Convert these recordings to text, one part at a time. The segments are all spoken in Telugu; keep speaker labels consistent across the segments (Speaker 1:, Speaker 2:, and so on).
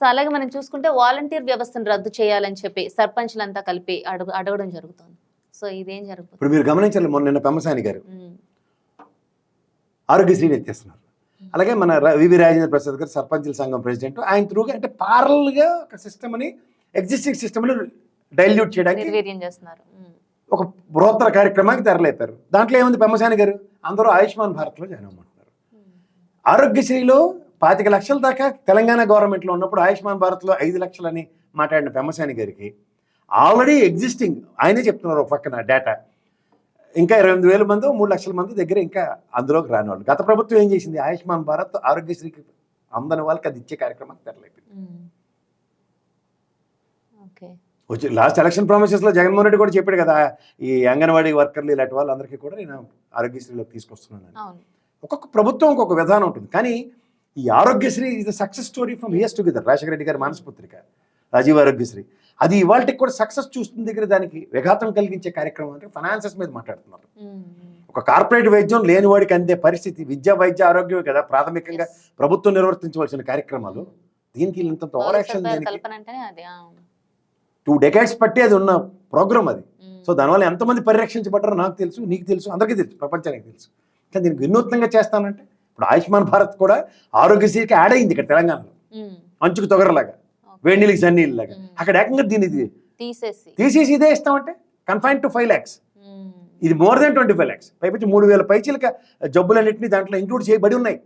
Speaker 1: సో అలాగే మనం చూసుకుంటే వాలంటీర్ వ్యవస్థను రద్దు చేయాలని చెప్పి సర్పంచ్లంతా కలిపి అడుగు అడగడం జరుగుతుంది. సో ఇదేం జరుగుతుంది?
Speaker 2: ఇప్పుడు మీరు గమనించాలి మొన్న నిన్న పెమ్మసాని గారు. ఆరోగ్యశ్రీని ఎత్తేస్తున్నారు. అలాగే మన వివి రాజేంద్ర ప్రసాద్ గారు సర్పంచుల సంఘం ప్రెసిడెంట్. ఆయన త్రూగా అంటే పారల్గా ఒక సిస్టమ్ అని ఎగ్జిస్టింగ్ సిస్టమ్ని డైల్యూట్ చేయడానికి ఒక బృహత్తర కార్యక్రమానికి తెరలేపారు. దాంట్లో ఏముంది పెమ్మసాని గారు? అందరూ ఆయుష్మాన్ భారత్లో జాయిన్ అవ్వమంటున్నారు. ఆరోగ్యశ్రీలో పాతిక లక్షల దాకా తెలంగాణ గవర్నమెంట్లో ఉన్నప్పుడు ఆయుష్మాన్ భారత్లో ఐదు లక్షలని మాట్లాడిన పెమ్మసాని గారికి ఆల్రెడీ ఎగ్జిస్టింగ్ ఆయనే చెప్తున్నారు ఒక పక్కన డేటా ఇంకా ఇరవై ఎనిమిది వేల మంది మూడు లక్షల మంది దగ్గర ఇంకా అందులోకి రాని వాళ్ళు గత ప్రభుత్వం ఏం చేసింది? ఆయుష్మాన్ భారత్ ఆరోగ్యశ్రీకి అందని వాళ్ళకి అది ఇచ్చే తెరలేపింది.
Speaker 1: ఉమ్. ఓకే.
Speaker 2: వచ్చి లాస్ట్ ఎలక్షన్ ప్రామిసెస్లో జగన్మోహన్ రెడ్డి కూడా చెప్పాడు కదా ఈ అంగన్వాడీ వర్కర్లు ఇలాంటి వాళ్ళందరికీ కూడా నేను ఆరోగ్యశ్రీలోకి తీసుకొస్తున్నాను ఒక్కొక్క ప్రభుత్వం ఒక్కొక్క విధానం ఉంటుంది. కానీ ఈ Aarogyasri is success story from years together Rajasekhara Reddy గారి మానసపుత్రిక రాజీవ్ ఆరోగ్యశ్రీ. అది ఇవాళకి కూడా సక్సెస్ చూస్తున్న దగ్గర దానికి విఘాతం కలిగించే కార్యక్రమం అంటే ఫైనాన్సెస్ మీద మాట్లాడుతున్నారు. ఒక కార్పొరేట్ వైద్యం లేని వాడికి అందే పరిస్థితి విద్య వైద్య ఆరోగ్యమే కదా ప్రాథమికంగా. ప్రభుత్వం నిర్వర్తించవలసిన కార్యక్రమాలు. దీనికి ఇంత ఓవర్ యాక్షన్. టూ డెకేడ్స్ పట్టి అది ఉన్న ప్రోగ్రామ్ అది. సో దానివల్ల ఎంతమంది పరిరక్షించబడ్డారో నాకు తెలుసు నీకు తెలుసు అందరికీ తెలుసు ప్రపంచానికి తెలుసు. కానీ దీనికి వినూత్నంగా చేస్తానంటే ఇప్పుడు ఆయుష్మాన్ భారత్ కూడా ఆరోగ్యశ్రీకి యాడ్ అయింది ఇక్కడ తెలంగాణలో. అంచుకు తొగరలాగా. వేడి నీళ్ళకి సన్నీళ్ళు లాగా
Speaker 1: మ్మ్.
Speaker 2: అక్కడ ఏకంగా దీన్ని
Speaker 1: తీసేసి.
Speaker 2: ఇదే ఇస్తామంటే? కన్ఫైన్ టు ఫైవ్ ల్యాక్స్ ఇది more than twenty five lakhs పైపించి మూడు వేల పైచీలక జబ్బులన్నింటినీ దాంట్లో ఇంక్లూడ్ చేయబడి ఉన్నాయి.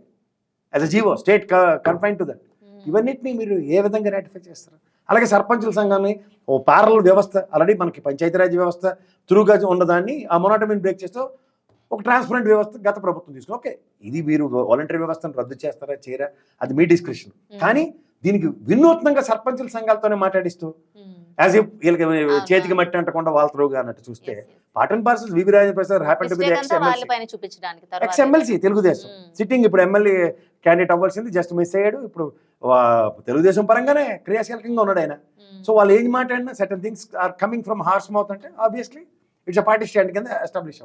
Speaker 2: As a GO state confined to that. ఇవన్నిటిని మీరు ఏ విధంగా రాటిఫై చేస్తారు? అలాగే సర్పంచుల సంఘాన్ని ఓ పారల వ్యవస్థ ఆల్రెడీ మనకి పంచాయతీరాజ్ వ్యవస్థ త్రూగా ఉన్నదాన్ని ఆ మొనాటమీని బ్రేక్ చేస్తూ ఒక ట్రాన్స్పరెంట్ వ్యవస్థ గత ప్రభుత్వం తీసుకుని ఓకే ఇది మీరు వాలంటరీ వ్యవస్థను రద్దు చేస్తారా చేయరా అది మీ డిస్క్రిప్షన్. కానీ దీనికి వినూత్నంగా సర్పంచుల సంఘాలతోనే మాట్లాడిస్తూ. యాజ్ ఇఫ్ వీళ్ళకి. చేతికి మట్టి అంటకుండా వాళ్ళ త్రూగా అన్నట్టు చూస్తే. పాటన్ parcels VV Rajendra Prasad happen to be ex MLC Telugu Desam. Sitting ఇప్పుడు ఎమ్మెల్యే క్యాండిడేట్ అవ్వాల్సింది జస్ట్ మిస్ అయ్యాడు ఇప్పుడు తెలుగుదేశం పరంగానే క్రియాశీలకంగా ఉన్నాడు ఆయన. సో వాళ్ళు ఏం మాట్లాడినా certain things are coming from horse mouth అంటే obviously it's a party stand కింద ఎస్టాబ్లిష్